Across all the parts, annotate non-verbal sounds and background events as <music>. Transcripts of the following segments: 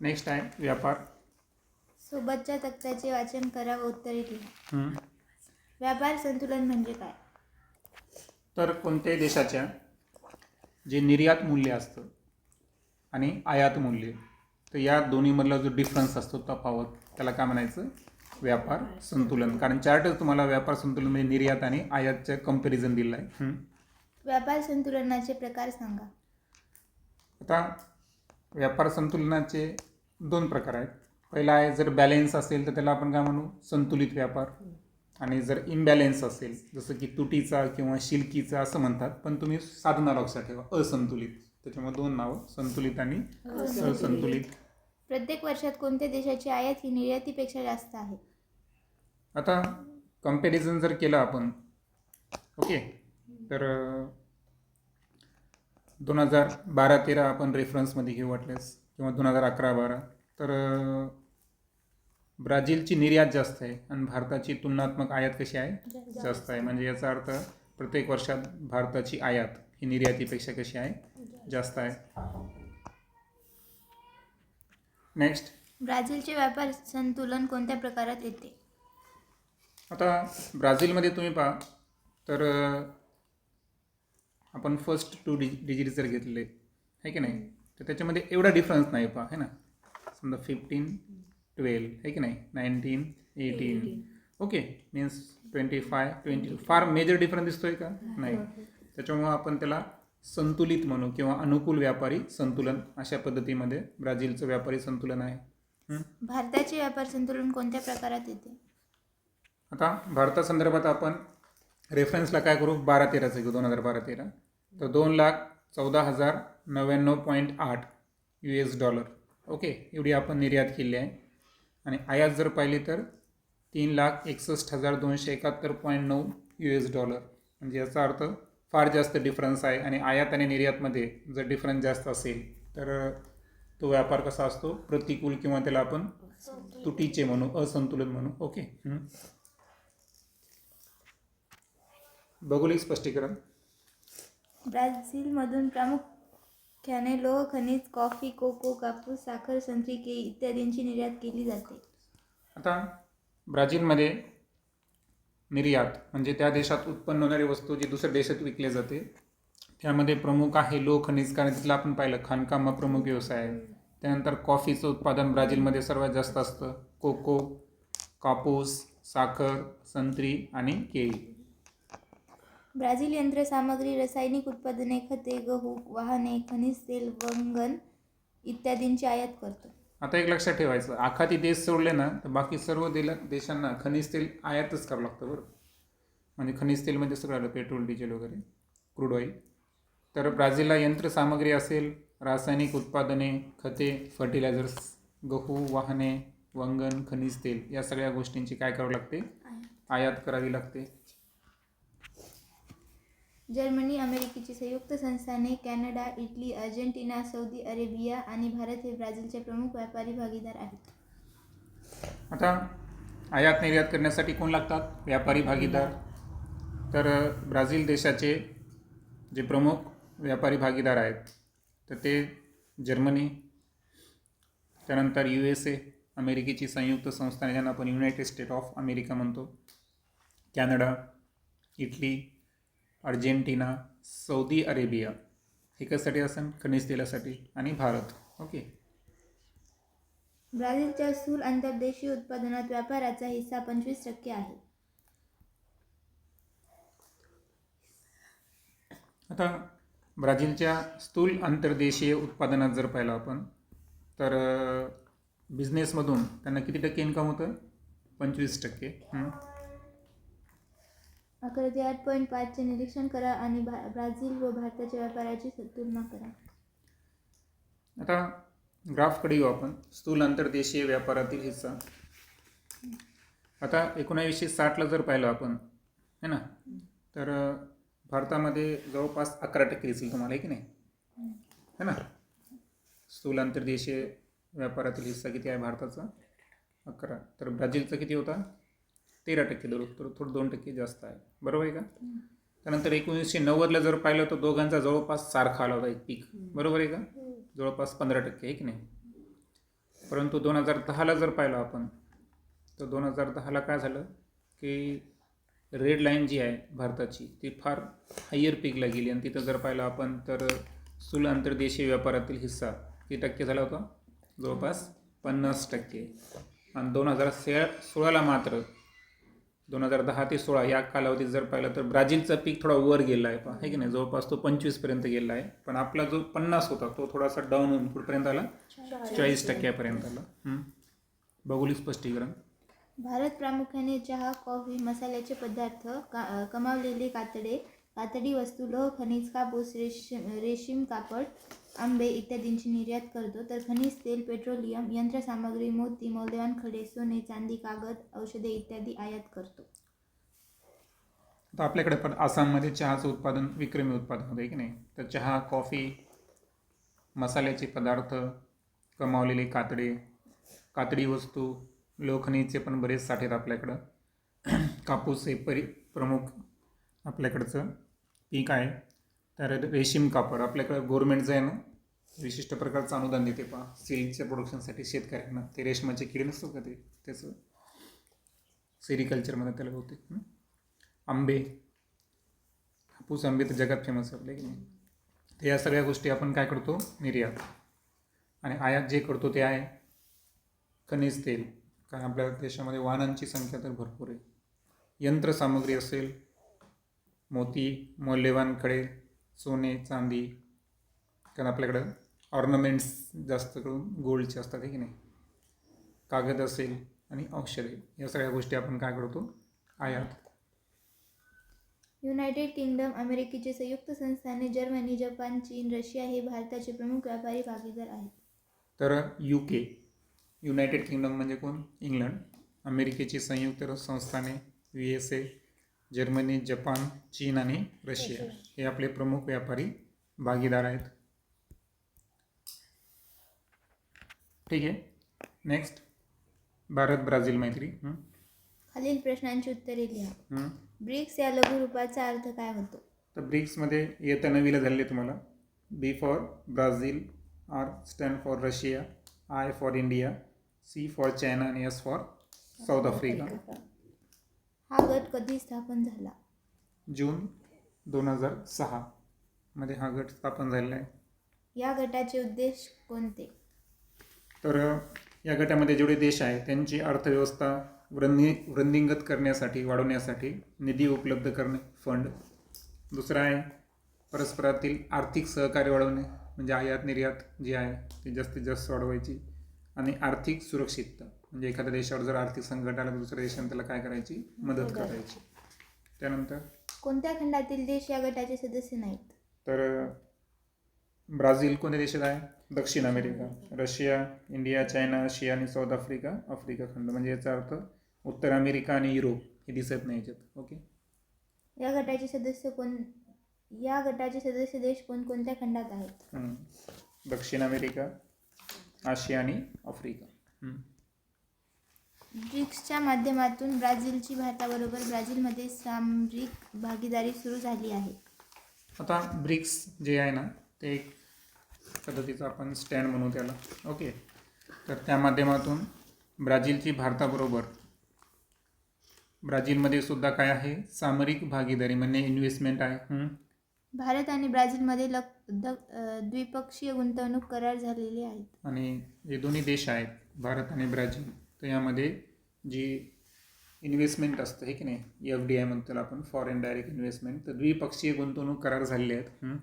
Next आहे व्यापार. सोबतच्या तक्त्याचे वाचन करा व उत्तरे लिहा. हं. व्यापार संतुलन म्हणजे काय? तर कोणत्याही देशाच्या जे निर्यात मूल्य असतं आणि आयात मूल्य तर या दोन्हीमधला जो डिफरन्स असतो तफावत त्याला काय म्हणायचं? व्यापार संतुलन. कारण चार्टच तुम्हाला व्यापार संतुलन म्हणजे निर्यात आणि आयातचं कंपॅरिझन दिलं आहे. व्यापार संतुलनाचे प्रकार सांगा. आता व्यापार संतुलनाचे दोन प्रकार आहेत. पहिला आहे जर बॅलेन्स असेल तर त्याला आपण काय म्हणू? संतुलित व्यापार. आणि जर इम्बॅलेन्स असेल जसं की तुटीचा किंवा शिल्कीचा असं म्हणतात पण तुम्ही साधना लक्षात ठेवा. असंतुलित. त्याच्यामुळे दोन नावं संतुलित आणि असंतुलित. प्रत्येक वर्षात कोणत्या देशाची आयात ही निर्यातीपेक्षा जास्त आहे? आता कंपॅरिझन जर केलं आपण ओके? तर दोन हजार बारा तेरा आपण रेफरन्समध्ये घेऊ वाटल्यास किंवा दोन हजार अकरा बारा तर ब्राझीलची निर्यात जास्त आहे आणि भारताची तुलनात्मक आयात कशी आहे? जास्त आहे. म्हणजे याचा अर्थ प्रत्येक वर्षात भारताची आयात ही निर्यातीपेक्षा कशी आहे? जास्त आहे. नेक्स्ट ब्राझीलचे व्यापार संतुलन कोणत्या प्रकारात येते? आता ब्राझीलमध्ये तुम्ही पहा तर आपण फर्स्ट टू डिजि डिजिट जर घेतले. आहे की नाही? तर त्याच्यामध्ये एवढा डिफरन्स नाही पहा है ना? समजा फिफ्टीन ट्वेल्व आहे की नाही? Nineteen eighteen okay means twenty five twenty four major difference दिसतोय का? नाही. त्याच्यामुळं आपण त्याला संतुलित म्हणू किंवा अनुकूल व्यापारी संतुलन अशा पद्धतीमध्ये ब्राझीलचं व्यापारी संतुलन आहे? भारताचे व्यापार संतुलन कोणत्या प्रकारात येते? आता भारतासंदर्भात आपण रेफरन्सला काय करू? बारा तेराचं घेऊ दोन हजार बारा तेरा. तर दोन लाख चौदा हजार नव्याण्णव पॉईंट आठ यू एस डॉलर ओके एवढी आपण निर्यात केली आहे. आणि आयात जर पाहिली तर तीन लाख एकसष्ट हजार दोनशे एकाहत्तर पॉईंट नऊ यू एस डॉलर म्हणजे याचा अर्थ फार जास्त डिफरन्स आहे. आणि आयात आणि निर्यातमध्ये जर डिफरन्स जास्त असेल तर तो व्यापार कसा असतो? प्रतिकूल किंवा त्याला आपण तुटीचे म्हणू असंतुलन म्हणू. ओके हं. भौगोलिक स्पष्टीकरण. ब्राझीलमधून प्रामुख्याने लोह खनिज कॉफी कोको कापूस साखर संत्री केळी इत्यादींची निर्यात केली जाते. आता ब्राझीलमध्ये निर्यात म्हणजे त्या देशात उत्पन्न होणारी वस्तू जी दुसऱ्या देशात विकली जाते त्यामध्ये प्रमुख आहे लोह खनिज कारण तिथलं आपण पाहिलं खाणकाम हा प्रमुख व्यवसाय आहे. त्यानंतर कॉफीचं उत्पादन ब्राझीलमध्ये सर्वात जास्त असतं. कोको कापूस साखर संत्री आणि केळी. ब्राझील यंत्रसामग्री रासायनिक उत्पादने खते गहू वाहने खनिज तेल वंगण इत्यादींची आयात करतो. आता एक लक्षात ठेवायचं. आखाती देश सोडले ना तर बाकी सर्व देला देशांना खनिज तेल आयातच करावं लागतं बरं. म्हणजे खनिज तेल म्हणजे सगळं आलं पेट्रोल डिझेल वगैरे क्रूड ऑइल. तर ब्राझीलला यंत्रसामग्री असेल रासायनिक उत्पादने खते फर्टिलायझर्स गहू वाहने वंगण खनिज तेल या सगळ्या गोष्टींची काय करावं लागते? आयात करावी लागते. जर्मनी अमेरिकेची संयुक्त संस्थाने Canada Italy Argentina Saudi Arabia आणि भारत हे ब्राझीलचे प्रमुख व्यापारी भागीदार आहेत. आता आयात निर्यात करण्यासाठी कोण लागतात? व्यापारी भागीदार. तर ब्राझील देशाचे जे प्रमुख व्यापारी भागीदार आहेत तर ते जर्मनी त्यानंतर यू एस ए अमेरिकेची संयुक्त संस्थाने ज्यांना आपण युनायटेड स्टेट ऑफ अमेरिका म्हणतो Canada Italy Argentina Saudi Arabia हे कशासाठी असेल खनिज तेलासाठी आणि भारत. ओके. ब्राझीलच्या स्थूल आंतरदेशीय उत्पादनात व्यापाराचा हिस्सा पंचवीस टक्के आहे. आता ब्राझीलच्या स्थूल आंतरदेशीय उत्पादनात जर पाहिलं आपण तर बिझनेसमधून त्यांना किती टक्के इन्कम होतं? पंचवीस टक्के. हं. आकृती आठ पॉईंट पाचचे निरीक्षण करा आणि भा ब्राझील व भारताच्या व्यापाराची तुलना करा. आता ग्राफकडे येऊ आपण. स्थूल आंतरदेशीय व्यापारातील हिस्सा. आता एकोणावीसशे साठला जर पाहिलं आपण है ना? तर भारतामध्ये जवळपास अकरा टक्के दिसेल तुम्हाला आहे की नाही? है ना? स्थूल आंतरदेशीय व्यापारातील हिस्सा किती आहे भारताचा? अकरा. तर ब्राझीलचा किती होता? तेरा टक्के धरू तर थोडं दोन टक्के जास्त आहे. बरोबर आहे का? त्यानंतर एकोणीसशे नव्वदला जर पाहिलं तर दोघांचा जवळपास सारखा आला होता एक पीक बरोबर आहे का? जवळपास पंधरा टक्के आहे की नाही? परंतु दोन हजार दहाला जर पाहिलं आपण तर दोन हजार दहाला काय झालं की रेड लाईन जी आहे भारताची ती फार हायर पीकला गेली. आणि तिथं जर पाहिलं आपण तर स्थूल आंतरदेशीय व्यापारातील हिस्सा किती टक्के झाला होता? जवळपास पन्नास टक्के. आणि दोन हजार से सोळाला मात्र दोन हजार दहा ते सोळा या कालावधीत जर पाहिलं तर ब्राझीलचा पीक थोडा वर गेला आहे पहा आहे की नाही? जवळपास तो पंचवीसपर्यंत गेला आहे पण आपला जो पन्नास होता तो थोडासा डाऊन होऊन कुठपर्यंत आला? चाळीस. टक्क्यापर्यंत आला. भौगोलिक स्पष्टीकरण. भारत प्रामुख्याने चहा कॉफी मसाल्याचे पदार्थ का कमावलेले कातडे कातडी वस्तू लोह खनिज कापूस रेशीम रेशीम कापड आंबे इत्यादींची निर्यात करतो. तर खनिज तेल पेट्रोलियम यंत्रसामग्री मोती मौल्यवान खडे सोने चांदी कागद औषधे इत्यादी आयात करतो. आता आपल्याकडे पण आसाममध्ये चहाचं उत्पादन विक्रमी उत्पादन होतं आहे की नाही? तर चहा कॉफी मसाल्याचे पदार्थ कमावलेले कातडे कातडी वस्तू लोखनीचे पण बरेच साठे आहेत आपल्याकडं. <clears throat> कापूस हे परि प्रमुख आपल्याकडचं पीक आहे. तर रेशीम कापड आपल्याकडं गव्हर्मेंटचं आहे ना विशिष्ट प्रकारचं अनुदान देते पहा. सिल्कच्या प्रोडक्शनसाठी शेतकऱ्यांना ते रेशमाचे किडे नसतो का ते? त्याचं सेरिकल्चरमध्ये त्याला होते. आंबे. हापूस आंबे तर जगात फेमस आहे आपल्या की नाही तर या सगळ्या गोष्टी आपण काय करतो? निर्यात. आणि आयात जे करतो ते आहे खनिज तेल. कारण आपल्या देशामध्ये वाहनांची संख्या तर भरपूर आहे. यंत्रसामग्री असेल मोती मौल्यवान खडे सोने चांदी कारण आपल्याकडं ऑर्नमेंट्स जास्त करून गोल्डचे असतात आहे की नाही? कागद असेल आणि औषधे या सगळ्या गोष्टी आपण काय करतो? आयात. युनायटेड किंगडम अमेरिकेचे संयुक्त संस्थाने जर्मनी जपान चीन रशिया हे भारताचे प्रमुख व्यापारी भागीदार आहेत. तर यू के युनायटेड किंगडम म्हणजे कोण? इंग्लंड अमेरिकेची संयुक्त संस्थाने U S A Germany Japan चीन आणि रशिया हे आपले प्रमुख व्यापारी भागीदार आहेत. ठीक आहे. नेक्स्ट भारत ब्राझील मैत्री. हं? खालील प्रश्नांची उत्तरे लिहा. हं? ब्रिक्स या लघुरूपाचा अर्थ काय होतो? तर ब्रिक्समध्ये येत्या नवीला झालेले तुम्हाला. B for Brazil R stand for Russia I for India C for China आणि एस फॉर साऊथ आफ्रिका हा गट कधी स्थापन झाला? जून दोन हजार सहा मध्ये हा गट स्थापन झालेला आहे. या गटाचे उद्देश कोणते? तर या गटामध्ये जेवढे देश आहेत त्यांची अर्थव्यवस्था वृद्धी वृद्धिंगत करण्यासाठी वाढवण्यासाठी निधी उपलब्ध करणे फंड. दुसरा आहे परस्परातील आर्थिक सहकार्य वाढवणे म्हणजे आयात निर्यात जी आहे ती जास्तीत जास्त वाढवायची आणि आर्थिक सुरक्षितता. म्हणजे एखाद्या देशावर जर आर्थिक संकट आलं तर दुसऱ्या देशाने त्याला काय करायची? मदत करायची. त्यानंतर? कोणत्या खंडातील देश या गटाचे सदस्य नाहीत? तर ब्राझील कोणत्या देशात आहे? दक्षिण America. Russia India China Asia आणि साऊथ आफ्रिका. आफ्रिका खंड. म्हणजे याचा अर्थ उत्तर अमेरिका आणि युरोप. हे दिसत नाही याच्यात. ओके? या गटाचे सदस्य कोण या गटाचे सदस्य देश कोणकोणत्या खंडात आहेत? हम्म. दक्षिण अमेरिका आशिया आणि आफ्रिका. हम्म. ब्रिक्सच्या माध्यमातून ब्राझीलची भारताबरोबर ब्राझीलमध्ये सामरिक भागीदारी सुरू झाली आहे. आता ब्रिक्स जे आहे ना ते एक पद्धतीचं आपण स्टँड म्हणू त्याला. ओके. तर त्या माध्यमातून ब्राझीलची भारताबरोबर ब्राझीलमध्ये सुद्धा काय आहे? सामरिक भागीदारी म्हणजे इन्व्हेस्टमेंट आहे. हं? भारत आणि ब्राझीलमध्ये लक द अ, द्विपक्षीय गुंतवणूक करार झालेले आहेत आणि जे दोन्ही देश आहेत भारत आणि ब्राझील. तर यामध्ये जी इन्व्हेस्टमेंट असतं हे की नाही? एफ डी आय म्हणतो त्याला आपण फॉरेन डायरेक्ट इन्व्हेस्टमेंट तर द्विपक्षीय गुंतवणूक करार झालेले आहेत. हं?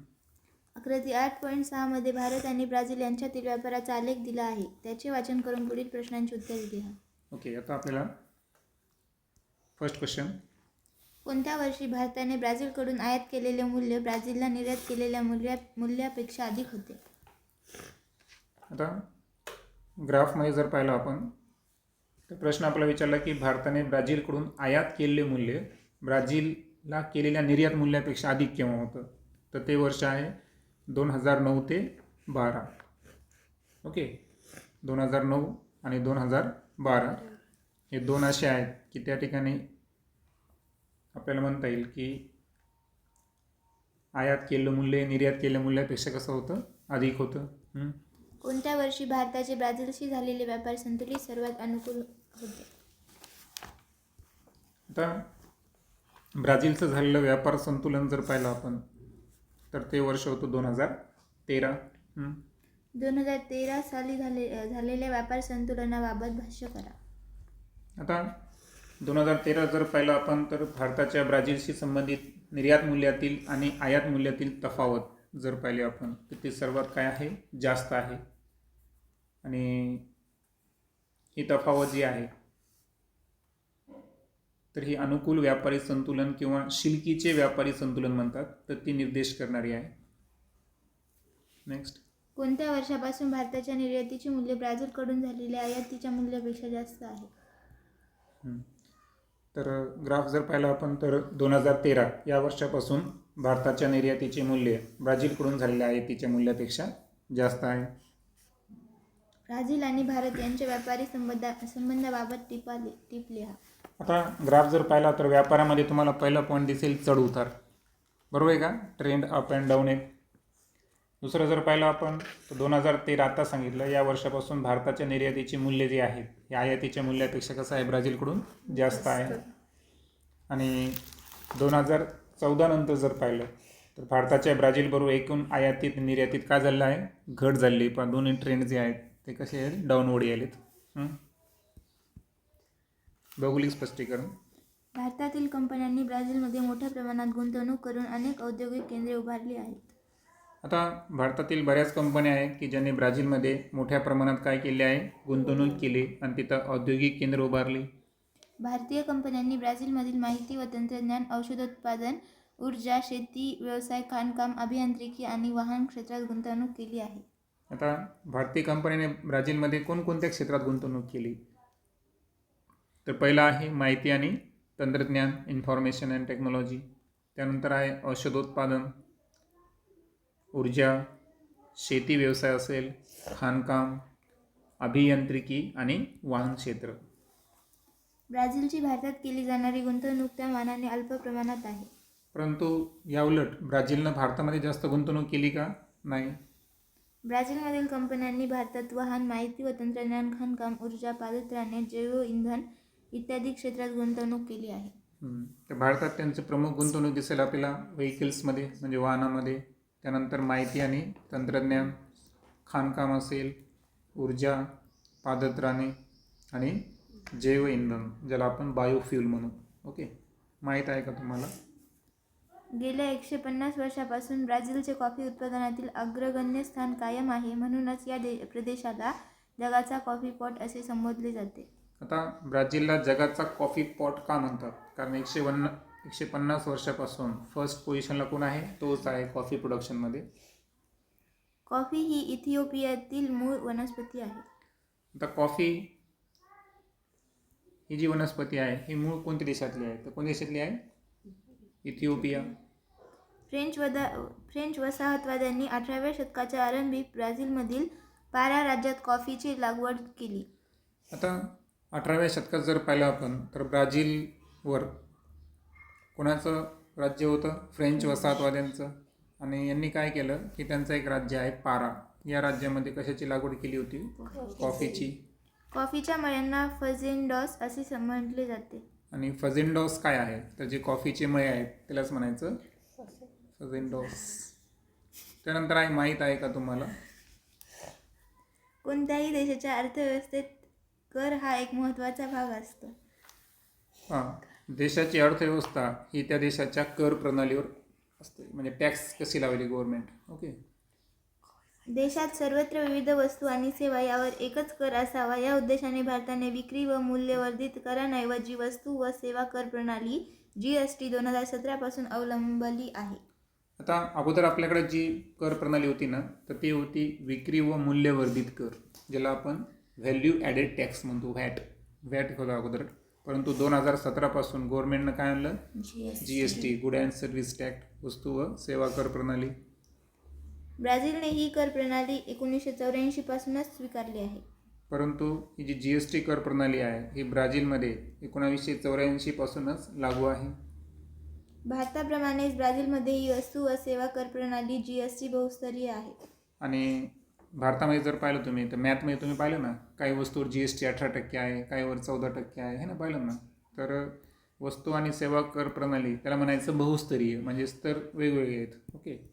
आकृती आठ पॉईंट सहामध्ये भारत आणि ब्राझील यांच्यातील व्यापाराचा आलेख दिला आहे. त्याचे वाचन करून पुढील प्रश्नांची उत्तरे लिहा. ओके आता आपल्याला फर्स्ट क्वेश्चन कोणत्या वर्षी भारताने ब्राझीलकडून आयात केलेले मूल्य ब्राझीलला निर्यात केलेल्या मूल्या मूल्यापेक्षा अधिक होते? आता ग्राफमध्ये जर पाहिलं आपण तर प्रश्न आपला विचारला की भारताने ब्राझीलकडून आयात केलेले मूल्य ब्राझीलला केलेल्या निर्यात मूल्यापेक्षा अधिक केव्हा होतं? तर ते वर्ष आहे दोन हजार नऊ ते बारा. ओके? दोन हजार नऊ आणि दोन हजार बारा. हे दोन असे आहेत की त्या ठिकाणी आपल्याला म्हणता येईल की आयात केलेलं मूल्य निर्यात केलेल्या मूल्यापेक्षा कसं होतं? अधिक होतं. कोणत्या वर्षी भारताचे ब्राझीलशी झालेले व्यापार संतुलित सर्वात अनुकूल आता ब्राझीलचं झालेलं व्यापार संतुलन जर पाहिलं आपण तर ते वर्ष होतं दोन हजार तेरा. दोन हजार तेरा साली झाले झालेल्या व्यापार संतुलनाबाबत भाष्य करा. आता दोन हजार तेरा जर पाहिलं आपण तर भारताच्या ब्राझीलशी संबंधित निर्यात मूल्यातील आणि आयात मूल्यातील तफावत जर पाहिली आपण तर ती सर्वात काय आहे? जास्त आहे. आणि ही तफावत जी आहे तर ही अनुकूल व्यापारी संतुलन किंवा शिल्कीचे व्यापारी संतुलन म्हणतात तर ती निर्देश करणारी आहे. नेक्स्ट कोणत्या वर्षापासून भारताच्या निर्यातीचे मूल्य ब्राझीलकडून झालेल्या आयातीच्या मूल्यापेक्षा जास्त आहे? हं. तर ग्राफ जर पाहिला आपण तर दोन हजार तेरा या वर्षापासून भारताच्या निर्यातीचे मूल्य ब्राझीलकडून झालेल्या आयातीच्या मूल्यापेक्षा जास्त आहे. ब्राझील आणि भारत यांच्या व्यापारी संबंधा संबंधाबाबत टिपा टिप लिहा आता ग्राफ जर पाहिला तर व्यापारामध्ये तुम्हाला पहिला पॉईंट दिसेल चढ उतार. बरोबर आहे का? ट्रेंड अप अँड डाऊन आहे दुसरं जर पाहिलं आपण तर दोन हजार तेरा आता सांगितलं या वर्षापासून भारताच्या निर्यातीचे मूल्य जे आहे हे आयातीच्या मूल्यापेक्षा कसं आहे ब्राझीलकडून? जास्त आहे. आणि दोन हजार चौदा नंतर जर पाहिलं तर भारताच्या ब्राझीलबरोबर एकूण आयातीत निर्यातीत काय झालेलं आहे? घट झालेली आहे पण दोन्ही ट्रेंड जे आहेत ते कसे आहेत? डाऊनवर्ड आलेत? भौगोलिक स्पष्टीकरण. भारतातील कंपन्यांनी ब्राझीलमध्ये मोठ्या प्रमाणात गुंतवणूक करून अनेक औद्योगिक केंद्रे उभारली आहेत. आता भारतातील बऱ्याच कंपन्या आहेत की ज्यांनी ब्राझीलमध्ये मोठ्या प्रमाणात काय केले आहे? गुंतवणूक केली आणि तिथं औद्योगिक केंद्र उभारली. भारतीय कंपन्यांनी ब्राझीलमधील माहिती व तंत्रज्ञान औषधोत्पादन ऊर्जा शेती व्यवसाय खाणकाम अभियांत्रिकी आणि वाहन क्षेत्रात गुंतवणूक केली आहे. आता भारतीय कंपनीने ब्राझीलमध्ये कोणकोणत्या क्षेत्रात गुंतवणूक केली? तर पहिला आहे माहिती आणि तंत्रज्ञान इन्फॉर्मेशन अँड टेक्नॉलॉजी त्यानंतर आहे औषधोत्पादन ऊर्जा शेती व्यवसाय असेल खाणकाम अभियांत्रिकी आणि वाहन क्षेत्र. ब्राझीलची भारतात केली जाणारी गुंतवणूक त्या मानाने अल्प प्रमाणात आहे. परंतु याउलट ब्राझीलनं भारतामध्ये जास्त गुंतवणूक केली का? नाही. ब्राझीलमधील कंपन्यांनी भारतात वाहन माहिती व तंत्रज्ञान खाणकाम ऊर्जा पादत्राणे जैव इंधन इत्यादी क्षेत्रात गुंतवणूक केली आहे. हम्म. तर भारतात त्यांचं प्रमुख गुंतवणूक दिसेल आपल्याला व्हेकल्समध्ये म्हणजे वाहनामध्ये. त्यानंतर माहिती आणि तंत्रज्ञान खाणकाम असेल ऊर्जा पादत्राणे आणि जैव इंधन ज्याला आपण बायोफ्युल म्हणू. ओके माहीत आहे का तुम्हाला? गेल्या एकशे पन्नास वर्षापासून ब्राझीलचे कॉफी उत्पादनातील अग्रगण्य स्थान कायम आहे म्हणूनच या दे प्रदेशाला जगाचा कॉफी पॉट असे संबोधले जाते. आता ब्राझीलला जगाचा कॉफी पॉट का म्हणतात? कारण एकशे वन्न एकशे पन्नास वर्षापासून फर्स्ट पोझिशनला कोण आहे? तोच आहे कॉफी प्रोडक्शनमध्ये कॉफी ही इथिओपियातील मूळ वनस्पती आहे. आता कॉफी ही जी वनस्पती आहे ही मूळ कोणत्या देशातली आहे? तर कोणत्या देशातली आहे? इथिओपिया. फ्रेंच वदा फ्रेंच वसाहतवाद्यांनी अठराव्या शतकाच्या आरंभी ब्राझीलमधील पारा राज्यात कॉफीची लागवड केली. आता अठराव्या शतकात जर पाहिलं आपण तर ब्राझीलवर कोणाचं राज्य होतं? फ्रेंच वसाहतवाद्यांचं. आणि यांनी काय केलं? की त्यांचं एक राज्य आहे पारा. या राज्यामध्ये कशाची लागवड केली होती? कॉफीची. कॉफीच्या मळ्यांना फजेंडॉस असे म्हटले जाते. आणि फजेंडॉस काय आहे? तर जे कॉफीचे मळे आहेत त्यालाच म्हणायचं. फजेंडॉस त्यानंतर आहे माहीत आहे का तुम्हाला? कोणत्याही देशाच्या अर्थव्यवस्थेत कर हा एक महत्त्वाचा भाग असतो. हां. देशाची अर्थव्यवस्था ही त्या देशाच्या कर प्रणालीवर असते. म्हणजे टॅक्स कशी लावली गव्हर्नमेंट? ओके. देशात सर्वत्र विविध वस्तू आणि सेवा यावर एकच कर असावा. या उद्देशाने भारताने विक्री व मूल्यवर्धित करांऐवजी वस्तू व सेवा कर प्रणाली जी एस टी दोन हजार सतरापासून अवलंबली आहे. आता अगोदर आपल्याकडे जी कर प्रणाली होती ना तर ती होती विक्री व मूल्यवर्धित कर ज्याला आपण व्हॅल्यू ॲडेड टॅक्स म्हणतो व्हॅट. व्हॅट होता अगोदर. परंतु दोन हजार सतरापासून गव्हर्नमेंटनं काय आणलं? G S T. Good and service tax वस्तू व सेवा कर प्रणाली. ब्राझीलने ही कर प्रणाली एकोणीसशे चौऱ्याऐंशी पासूनच स्वीकारली आहे. परंतु ही जी जी एस टी कर प्रणाली आहे ही ब्राझीलमध्ये एकोणावीसशे चौऱ्याऐंशीपासूनच लागू आहे. भारताप्रमाणेच ब्राझीलमध्येही वस्तू व सेवा कर प्रणाली जी एस टी बहुस्तरीय आहे. आणि भारतामध्ये जर पाहिलं तुम्ही तर मॅथमध्ये तुम्ही पाहिलं ना काही वस्तूवर जी एस टी अठरा टक्के आहे काहीवर चौदा टक्के आहे हे ना पाहिलं ना? तर वस्तू आणि सेवा कर प्रणाली त्याला म्हणायचं बहुस्तरीय म्हणजे स्तर वेगवेगळे आहेत. ओके?